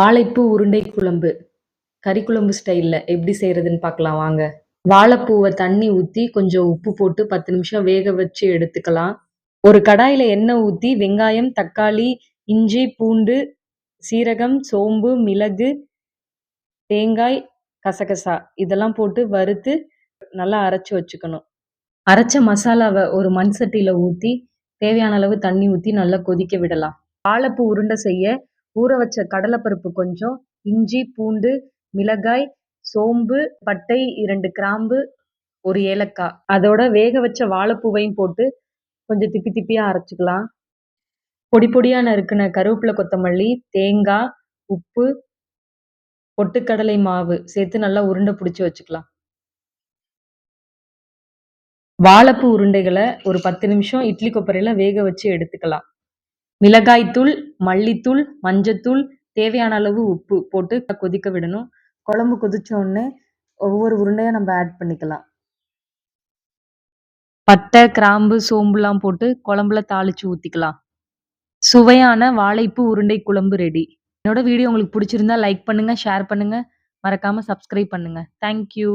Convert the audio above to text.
வாழைப்பூ உருண்டை குழம்பு கறிக்குழம்பு ஸ்டைலில் எப்படி செய்யறதுன்னு பார்க்கலாம் வாங்க. வாழைப்பூவை தண்ணி ஊற்றி கொஞ்சம் உப்பு போட்டு 10 நிமிஷம் வேக வச்சு எடுத்துக்கலாம். ஒரு கடாயில் எண்ணெய் ஊற்றி வெங்காயம், தக்காளி, இஞ்சி, பூண்டு, சீரகம், சோம்பு, மிளகு, தேங்காய், கசகசா இதெல்லாம் போட்டு வறுத்து நல்லா அரைச்சி வச்சுக்கணும். அரைச்ச மசாலாவை ஒரு மண் சட்டியில் ஊற்றி தேவையான அளவு தண்ணி ஊற்றி நல்லா கொதிக்க விடலாம். வாழைப்பூ உருண்டை செய்ய ஊற வச்ச கடலைப்பருப்பு கொஞ்சம், இஞ்சி, பூண்டு, மிளகாய், சோம்பு, பட்டை, இரண்டு கிராம்பு, ஒரு ஏலக்காய். அதோட வேக வச்ச வாழைப்பூவையும் போட்டு கொஞ்சம் திப்பி திப்பியா அரைச்சிக்கலாம் பொடி பொடியாக நறுக்குன கருவேப்பிலை, கொத்தமல்லி, தேங்காய், உப்பு, பொட்டுக்கடலை மாவு சேர்த்து நல்லா உருண்டை பிடிச்சி வச்சுக்கலாம். வாழைப்பூ உருண்டைகளை ஒரு 10 நிமிஷம் இட்லி கொப்பரையில வேக வச்சு எடுத்துக்கலாம். மிளகாய்த்தூள் மல்லித்தூள், மஞ்சத்தூள், தேவையான அளவு உப்பு போட்டு கொதிக்க விடணும். குழம்பு கொதிச்சோடனே ஒவ்வொரு உருண்டையா நம்ம ஆட் பண்ணிக்கலாம். பட்டை, கிராம்பு, சோம்புலாம் போட்டு குழம்புல தாளிச்சு ஊத்திக்கலாம். சுவையான வாழைப்பூ உருண்டை குழம்பு ரெடி. என்னோட வீடியோ உங்களுக்கு பிடிச்சிருந்தா லைக் பண்ணுங்க, ஷேர் பண்ணுங்க. மறக்காம சப்ஸ்கிரைப் பண்ணுங்க. Thank you.